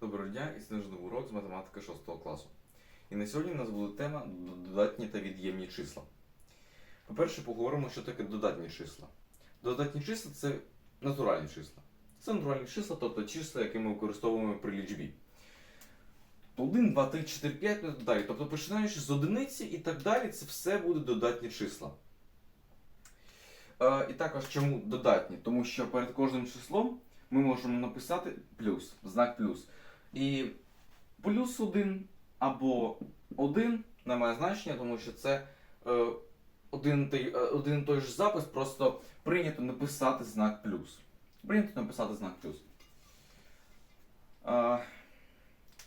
Доброго дня і сніжний урок з математики 6 класу. І на сьогодні у нас буде тема додатні та від'ємні числа. По-перше, поговоримо, що таке додатні числа. Додатні числа це натуральні числа. Це натуральні числа, тобто числа, які ми використовуємо при лічбі. 1, 2, 3, 4, 5 і так далі. Тобто починаючи з одиниці і так далі, це все буде додатні числа. Е, і також чому додатні? Тому що перед кожним числом ми можемо написати плюс, знак плюс. І плюс 1 або 1 не має значення, тому що це е, один, той, е, один той же запис, просто прийнято написати знак плюс. Прийнято написати знак плюс. Е,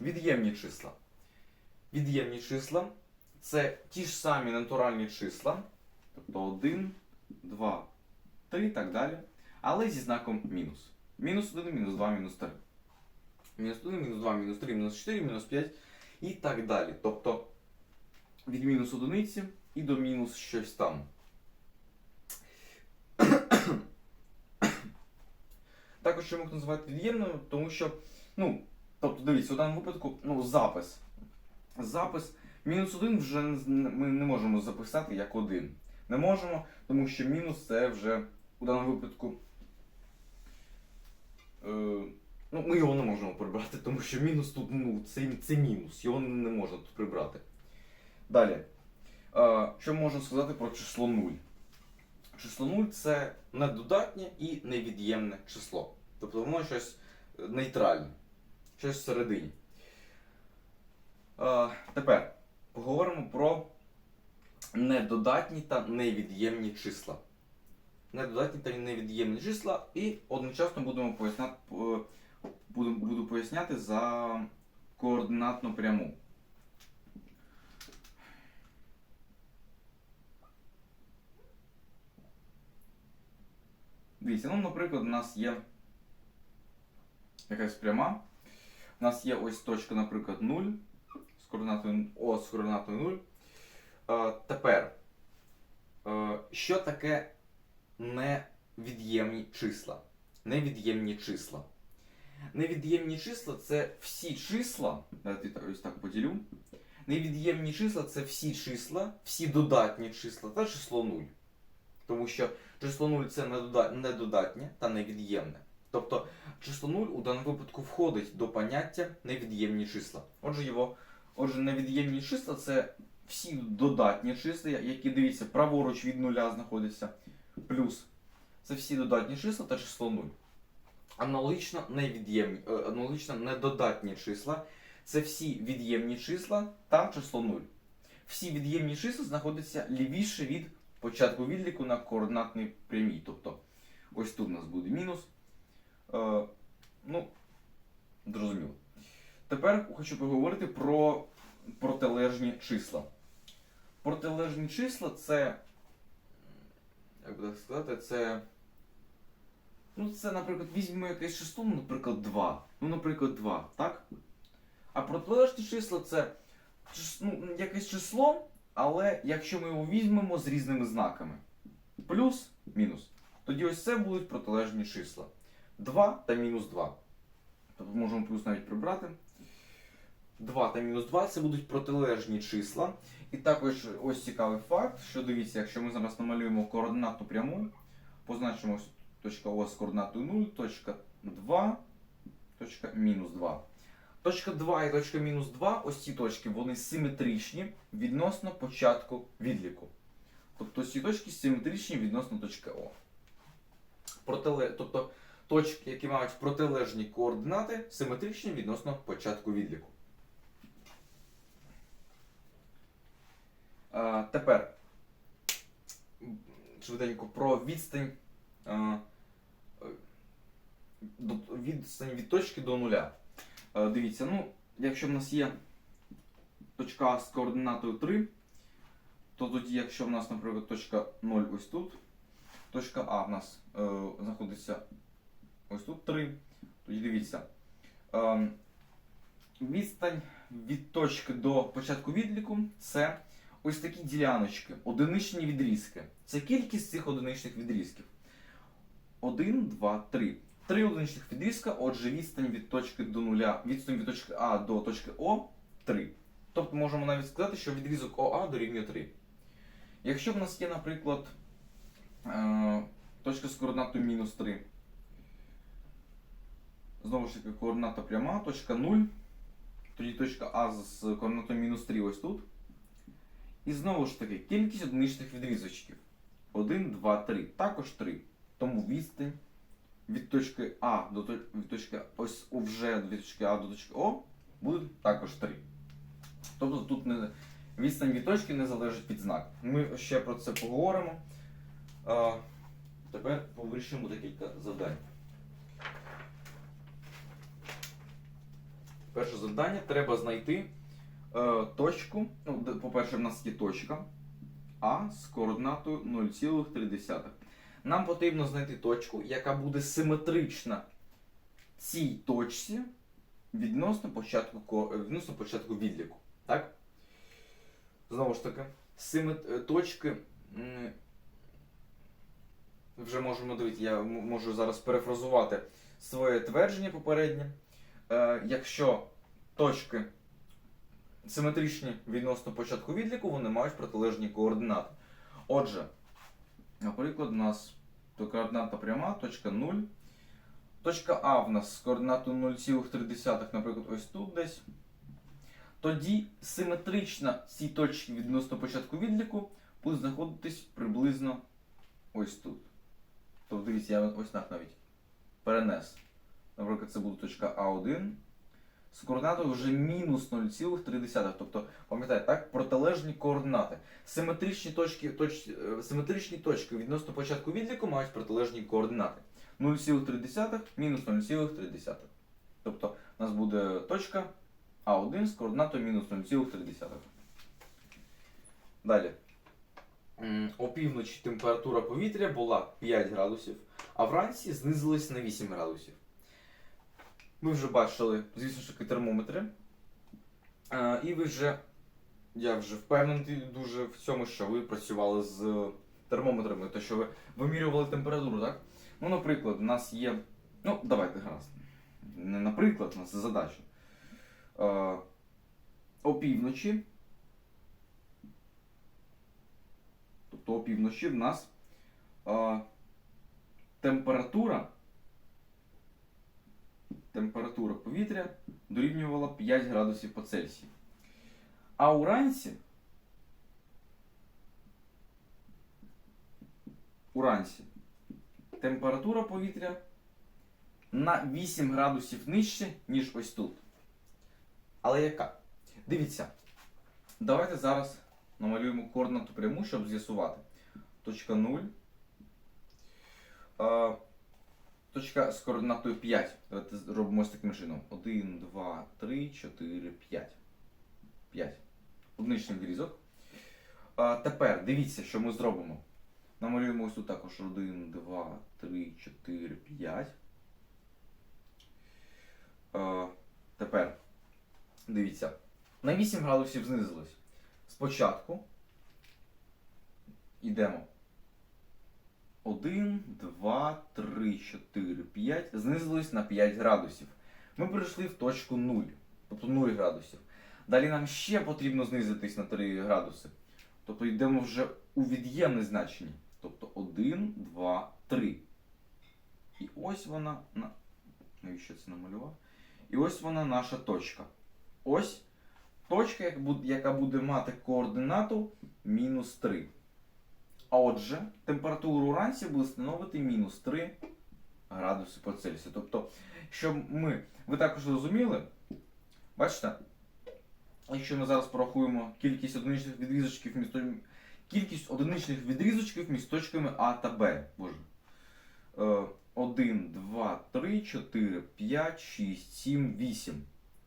від'ємні числа. Від'ємні числа це ті ж самі натуральні числа, тобто 1, 2, 3 і так далі, але зі знаком мінус. Мінус 1, мінус 2, мінус 3. Мінус 1, мінус 2, мінус 3, мінус 4, мінус 5 і так далі. Тобто від мінус одиниці і до мінус щось там. Також що можна назвати від'ємним, тому що, ну, тобто, дивіться, у даному випадку ну, запис. Запис мінус 1 вже ми не можемо записати як 1. Не можемо, тому що мінус це вже у даному випадку. Е, ну, ми його не можемо прибрати, тому що мінус тут ну, це, це мінус, його не можна тут прибрати. Далі. Е, що можна сказати про число 0? Число 0 це недодатнє і невід'ємне число. Тобто воно щось е, нейтральне, щось всередині. Е, тепер поговоримо про недодатні та невід'ємні числа. Недодатні та невід'ємні числа і одночасно будемо поясняти, е, буду, буду поясняти за координатну пряму. Дивіться, ну, наприклад, у нас є якась пряма. У нас є ось точка, наприклад, 0 з координатою О з координатою 0. Е, тепер, е, що таке невід'ємні числа? Невід'ємні числа. Невід'ємні числа це всі числа. Так- ось так поділю. Невід'ємні числа це всі числа, всі додатні числа та число 0. Тому що число 0 це недодатнє та невід'ємне. Тобто число 0 у даному випадку входить до поняття невід'ємні числа. Отже, його, отже, невід'ємні числа це всі додатні числа, які дивіться, праворуч від нуля знаходяться. Плюс. Це всі додатні числа та число 0. Аналогічно невід'ємні, е, аналогічно недодатні числа це всі від'ємні числа та число 0. Всі від'ємні числа знаходяться лівіше від початку відліку на координатній прямій. Тобто ось тут у нас буде мінус. Е, ну, зрозуміло. Tепер хочу поговорити про протилежні числа. Протилежні числа це. Як би так сказати, це. Ну, це, наприклад, візьмемо якесь число, наприклад, 2. Ну, наприклад, 2, так? А протилежні числа це ну, якесь число, але якщо ми його візьмемо з різними знаками. Плюс, мінус. Тоді ось це будуть протилежні числа. 2 та мінус 2. Тобто можемо плюс навіть прибрати. 2 та мінус 2 це будуть протилежні числа. І також ось цікавий факт, що дивіться, якщо ми зараз намалюємо координатну пряму, позначимо точка О з координатою 0, точка 2, точка мінус 2. Точка 2 і точка мінус 2, ось ці точки, вони симетричні відносно початку відліку. Тобто ці точки симетричні відносно точки О. Протиле... Тобто точки, які мають протилежні координати, симетричні відносно початку відліку. А, тепер швиденько про відстань, а, відстань від точки до нуля. Дивіться, ну, якщо в нас є точка з координатою 3, то тоді, якщо в нас, наприклад, точка 0 ось тут, точка А в нас е, знаходиться ось тут 3, тоді дивіться. Е, відстань від точки до початку відліку це ось такі діляночки, одиничні відрізки. Це кількість цих одиничних відрізків. 1, 2, 3. Три одиничних відрізка, отже, відстань від точки до нуля, відстань від точки А до точки О 3. Тобто можемо навіть сказати, що відрізок ОА дорівнює 3. Якщо в нас є, наприклад, е, точка з координатою мінус 3, знову ж таки, координата пряма, точка 0, тоді точка А з координатою мінус 3 ось тут. І знову ж таки, кількість одиничних відрізочків. 1, 2, 3. Також 3. Тому відстань від точки А до від точки ось вже від точки А до точки О буде також 3. Тобто тут не, відстань від точки не залежить від знаку. Ми ще про це поговоримо. А, тепер вирішимо декілька завдань. Перше завдання треба знайти е, точку. Ну, по-перше, в нас є точка А з координатою 0,3. Нам потрібно знайти точку, яка буде симетрична цій точці відносно початку, е, відносно початку відліку. Так? Знову ж таки, симет... е, точки. Вже можемо дивитися, я можу зараз перефразувати своє твердження попереднє. Е, якщо точки симетричні відносно початку відліку, вони мають протилежні координати. Отже, наприклад, у нас то координата пряма, точка 0. Точка А в нас з координатою 0,3, наприклад, ось тут десь. Тоді симетрична цій точці відносно початку відліку буде знаходитись приблизно ось тут. Тобто дивіться, я ось так навіть перенес. Наприклад, це буде точка А1 з координатою вже мінус 0,3. Тобто, пам'ятаєте, так, протилежні координати. Симетричні точки, точ, е, симетричні точки відносно початку відліку мають протилежні координати. 0,3 мінус 0,3. Тобто у нас буде точка А1 з координатою мінус 0,3. Далі. Опівночі температура повітря була 5 градусів, а вранці знизилась на 8 градусів. Ми вже бачили, звісно ж таки, термометри. Е, І ви вже, я вже впевнений дуже в цьому, що ви працювали з термометрами, то що ви вимірювали температуру, так? Ну, наприклад, у нас є. Ну, давайте гаразд. Не наприклад, у нас задача. Е, опівночі. Тобто опівночі в нас е, температура температура повітря дорівнювала 5 градусів по Цельсію. А уранці уранці температура повітря на 8 градусів нижче, ніж ось тут. Але яка? Дивіться, давайте зараз намалюємо координату пряму, щоб з'ясувати. Точка 0. Точка з координатою 5. Давайте зробимо ось таким чином. 1, 2, 3, 4, 5. 5. Одиничний відрізок. А, тепер дивіться, що ми зробимо. Намалюємо ось тут також 1, 2, 3, 4, 5. А, тепер дивіться. На 8 градусів знизилось. Спочатку йдемо. 1, 2, 3, 4, 5. Знизилось на 5 градусів. Ми прийшли в точку 0, тобто 0 градусів. Далі нам ще потрібно знизитись на 3 градуси. Тобто йдемо вже у від'ємне значення. Тобто 1, 2, 3. І ось вона. Навіщо це намалював? І ось вона наша точка. Ось точка, яка буде мати координату мінус 3. А отже, температуру уранці буде становити мінус 3 градуси по Цельсію. Тобто, щоб ми. Ви також зрозуміли, бачите, якщо ми зараз порахуємо кількість одиничних відрізочків між кількість одиничних відрізочків між А та Б. Боже. 1, 2, 3, 4, 5, 6, 7, 8.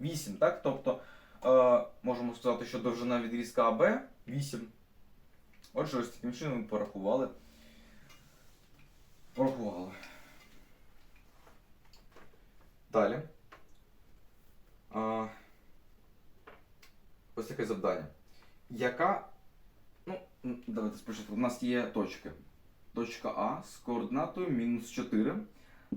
8, так? Тобто, е, можемо сказати, що довжина відрізка АБ 8. Отже, ось таким чином порахували. Порахували. Далі. А, ось таке завдання. Яка. Ну, давайте спочатку. У нас є точки. Точка А з координатою мінус 4.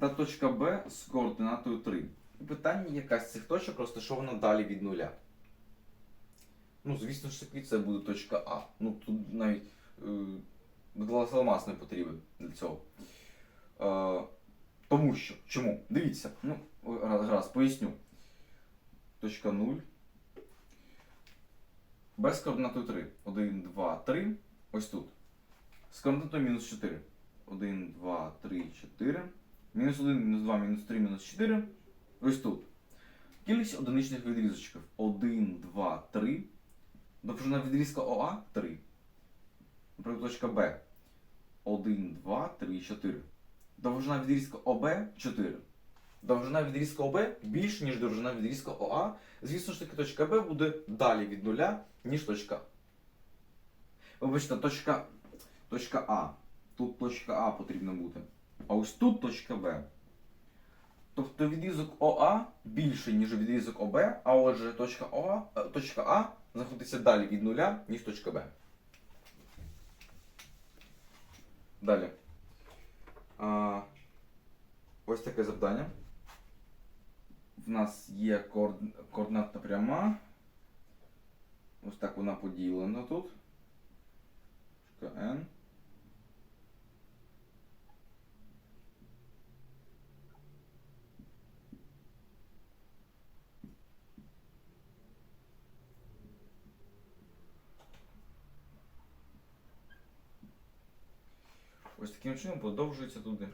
та точка Б з координатою 3. І питання, яка з цих точок розташована далі від нуля. Ну, звісно ж таки, це буде точка А. Ну, тут навіть е, глас не потрібен для цього. Е, тому що. Чому? Дивіться, ну, раз, раз поясню. Точка 0. Без координатою 3. 1, 2, 3. Ось тут. З координатою мінус 4. 1, 2, 3, 4. Мінус 1, мінус 2, мінус 3, мінус 4. Ось тут. Кількість одиничних відрізочків. 1, 2, 3. Довжина відрізка ОА 3. Наприклад, точка Б. 1, 2, 3, 4. Довжина відрізка ОБ 4. Довжина відрізка ОБ більше, ніж довжина відрізка ОА. Звісно ж таки, точка Б буде далі від нуля, ніж точка. Вибачте, точка, точка А. Тут точка А потрібно бути. А ось тут точка Б. Тобто відрізок ОА більше, ніж відрізок ОБ, а отже точка, ОА, е, точка А знаходиться далі від нуля, ніж точка Б. Далі. А, ось таке завдання. В нас є коорд- координатна пряма. Ось так вона поділена тут. N. Ось таким чином продовжується туди.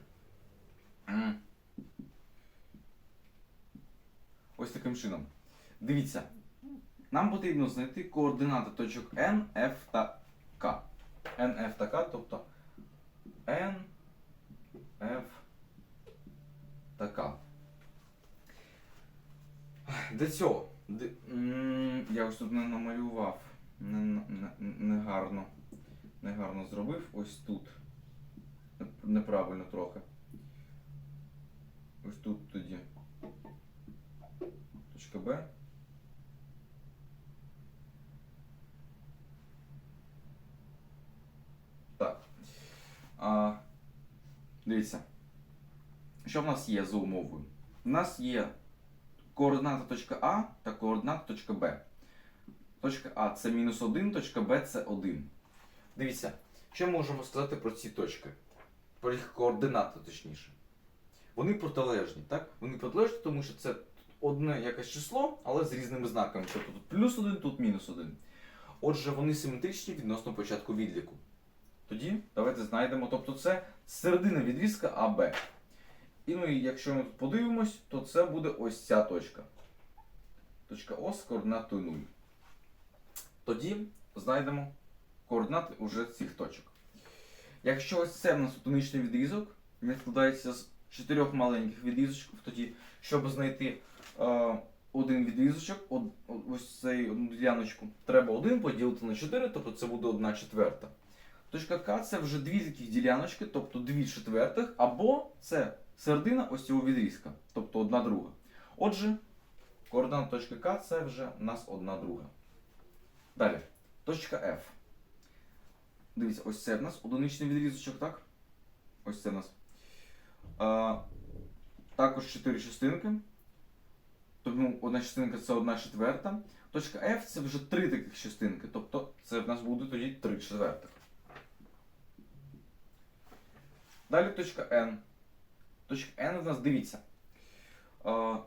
Ось таким чином. Дивіться. Нам потрібно знайти координати точок N, F та K. N, F та K, тобто N, F та K. Для цього. Ди- Я ось тут не намалював. Не, не, не гарно. Негарно зробив. Ось тут. Неп- Неправильно трохи. Ось тут тоді. Точка Б. Так. А, дивіться. Що в нас є за умовою? У нас є координата точка А та координата точка Б. Точка А це мінус 1, точка Б це 1. Дивіться, що можемо сказати про ці точки? Про їх координати, точніше. Вони протилежні, так? Вони протилежні, тому що це одне якесь число, але з різними знаками. Тобто тут плюс 1, тут мінус 1. Отже, вони симетричні відносно початку відліку. Тоді давайте знайдемо, тобто це середина відрізка АБ. І ну, і якщо ми тут подивимось, то це буде ось ця точка. Точка О з координатою 0. Тоді знайдемо координати уже цих точок. Якщо ось це в нас одиничний відрізок, він складається з чотирьох маленьких відрізочків, тоді, щоб знайти е, один відрізочок, од, ось цей одну діляночку, треба один поділити на 4, тобто це буде 1 четверта. Точка К це вже дві таких діляночки, тобто 2 четвертих, або це середина ось цього відрізка, тобто одна друга. Отже, координат точки К це вже у нас одна друга. Далі, точка F. Дивіться, ось це в нас одиничний відрізочок, так? Ось це в нас. А, також 4 частинки. Тому одна частинка це одна четверта. Точка F це вже три таких частинки. Тобто це в нас буде тоді 3 четвертих. Далі точка N. Точка N в нас дивіться. А,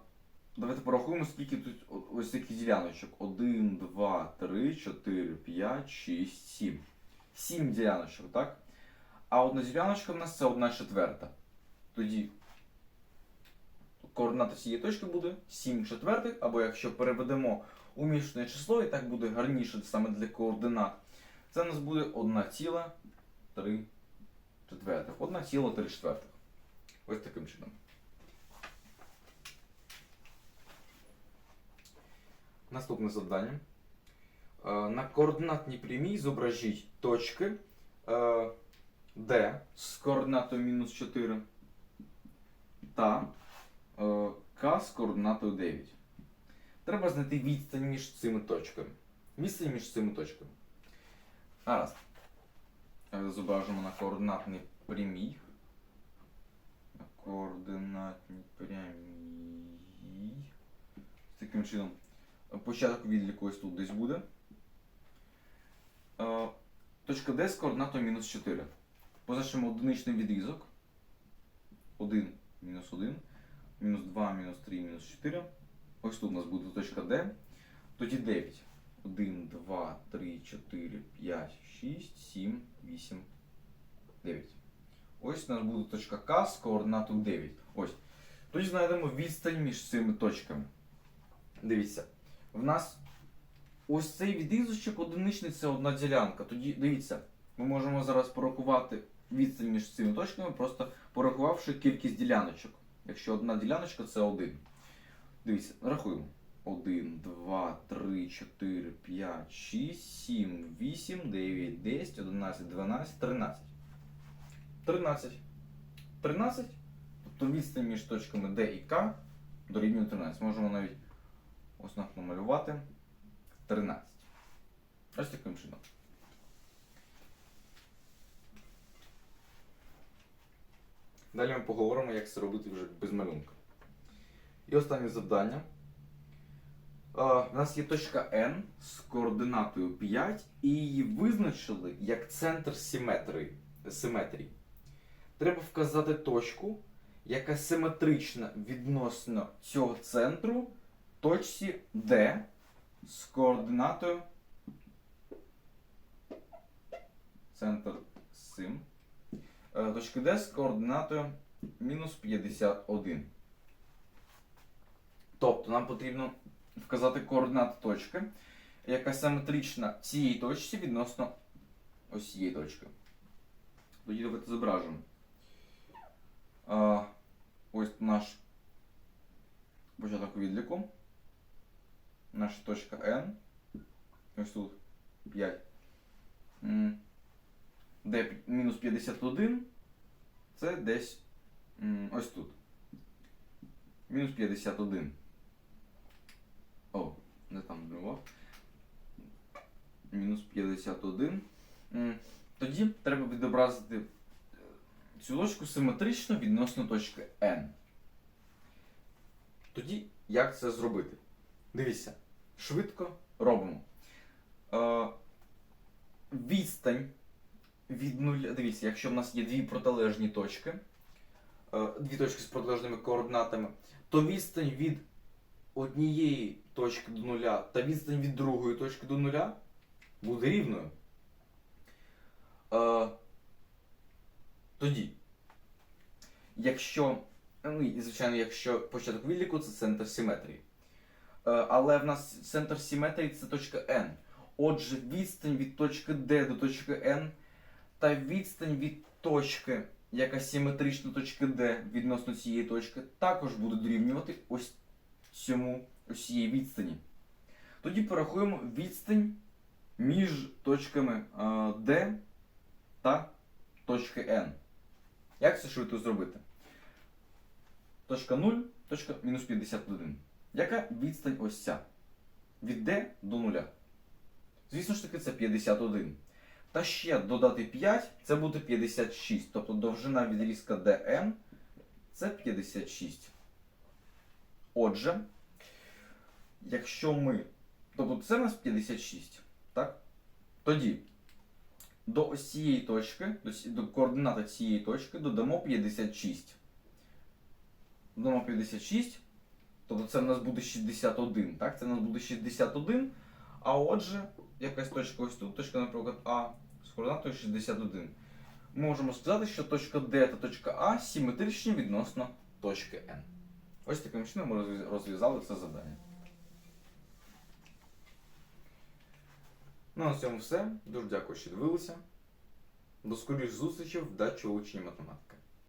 давайте порахуємо, скільки тут ось таких діляночок. 1, 2, 3, 4, 5, 6, 7. 7 діляночок, так? А одна діляночка в нас це одна четверта. Тоді координата цієї точки буде 7 четвертих, або якщо переведемо у мішане число, і так буде гарніше саме для координат, це у нас буде 1,3 четвертих. 1,3 четвертих. Ось таким чином. Наступне завдання. Е, На координатній прямій зображіть точки е, D з координатою мінус 4 та е, К з координатою 9. Треба знайти відстань між цими точками. Відстань між цими точками. Гаразд. Е, Зображимо на координатній прямій. На координатні прямі. Таким чином, початок відліку тут десь буде. Е, Точка D з координатою мінус 4. Позначимо одиничний відрізок. 1, мінус 1, мінус 2, мінус 3, мінус 4. Ось тут у нас буде точка D. Тоді 9. 1, 2, 3, 4, 5, 6, 7, 8, 9. Ось у нас буде точка К з координатою 9. Ось. Тоді знайдемо відстань між цими точками. Дивіться. В нас ось цей відрізочок одиничний це одна ділянка. Тоді дивіться, ми можемо зараз порахувати відстань між цими точками, просто порахувавши кількість діляночок. Якщо одна діляночка це 1. Дивіться, рахуємо. 1, 2, 3, 4, 5, 6, 7, 8, 9, 10, 11, 12, 13. 13. 13. Тобто відстань між точками D і К дорівнює 13. Можемо навіть ось намалювати 13. Ось таким чином. Далі ми поговоримо, як це робити вже без малюнка. І останнє завдання. У нас є точка N з координатою 5, і її визначили як центр симетрії. симетрії. Треба вказати точку, яка симетрична відносно цього центру точці D з координатою центр сим. Е, Точки D з координатою мінус 51. Тобто нам потрібно вказати координату точки, яка симетрична цієї точці відносно ось цієї точки. Тоді давайте зображимо. Ось наш початок відліку. Наша точка N. Ось тут 5. Де мінус 51. Це десь ось тут. Мінус 51. О, не там змінував. Мінус 51. Тоді треба відобразити е, цю точку симетрично відносно точки N. Тоді як це зробити? Дивіться, швидко робимо. Е, відстань від нуля. Дивіться, якщо в нас є дві протилежні точки, е, дві точки з протилежними координатами, то відстань від однієї точки до нуля та відстань від другої точки до нуля буде рівною. Е, тоді, якщо, ну і звичайно, якщо початок відліку це центр симетрії. Е, але в нас центр симетрії це точка N. Отже, відстань від точки D до точки N та відстань від точки, яка симетрична точки D відносно цієї точки, також буде дорівнювати ось цьому ось відстані. Тоді порахуємо відстань між точками е, D та точки N. Як це швидко зробити? Точка 0, точка мінус 51. Яка відстань ось ця? Від D до 0. Звісно ж таки, це 51. Та ще додати 5, це буде 56. Тобто довжина відрізка DN це 56. Отже, якщо ми. Тобто це у нас 56. Так? Тоді до ось цієї точки, до координати цієї точки додамо 56. Додамо 56. Тобто це в нас буде 61. Так? Це в нас буде 61. А отже, якась точка ось тут, точка, наприклад, А з координатою 61. Ми можемо сказати, що точка D та точка А симетричні відносно точки N. Ось таким чином ми розв'язали це завдання. Ну, на цьому все. Дуже дякую, що дивилися. До скоріш зустрічей в дачі учні математики.